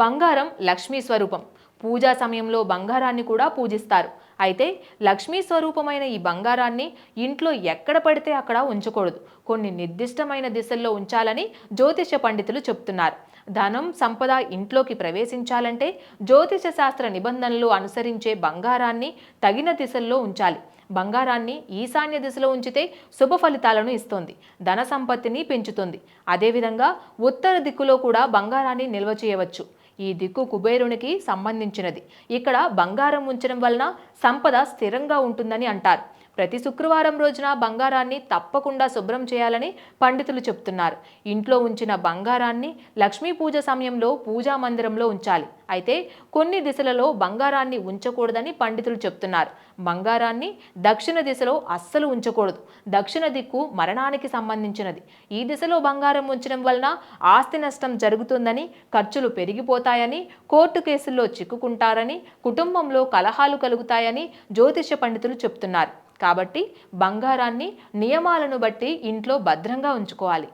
బంగారం లక్ష్మీ స్వరూపం. పూజా సమయంలో బంగారాన్ని కూడా పూజిస్తారు. అయితే లక్ష్మీ స్వరూపమైన ఈ బంగారాన్ని ఇంట్లో ఎక్కడ పడితే అక్కడ ఉంచకూడదు. కొన్ని నిర్దిష్టమైన దిశల్లో ఉంచాలని జ్యోతిష పండితులు చెప్తున్నారు. ధనం సంపద ఇంట్లోకి ప్రవేశించాలంటే జ్యోతిష శాస్త్ర నిబంధనలు అనుసరించే బంగారాన్ని తగిన దిశల్లో ఉంచాలి. బంగారాన్ని ఈశాన్య దిశలో ఉంచితే శుభ ఫలితాలను ఇస్తుంది. ధన సంపత్తిని పెంచుతుంది. అదేవిధంగా ఉత్తర దిక్కులో కూడా బంగారాన్ని నిల్వ చేయవచ్చు. ఈ దిక్కు కుబేరునికి సంబంధించినది. ఇక్కడ బంగారం ఉంచడం వలన సంపద స్థిరంగా ఉంటుందని అంటారు. ప్రతి శుక్రవారం రోజున బంగారాన్ని తప్పకుండా శుభ్రం చేయాలని పండితులు చెప్తున్నారు ఇంట్లో ఉంచిన బంగారాన్ని లక్ష్మీ పూజ సమయంలో పూజా మందిరంలో ఉంచాలి. అయితే కొన్ని దిశలలో బంగారాన్ని ఉంచకూడదని పండితులు చెప్తున్నారు బంగారాన్ని దక్షిణ దిశలో అస్సలు ఉంచకూడదు. దక్షిణ దిక్కు మరణానికి సంబంధించినది. ఈ దిశలో బంగారం ఉంచడం వలన ఆస్తి నష్టం జరుగుతుందని ఖర్చులు పెరిగిపోతాయని కోర్టు కేసుల్లో చిక్కుకుంటారని కుటుంబంలో కలహాలు కలుగుతాయని జ్యోతిష పండితులు చెప్తున్నారు కాబట్టి బంగారాన్ని నియమాలను బట్టి ఇంట్లో భద్రంగా ఉంచుకోవాలి.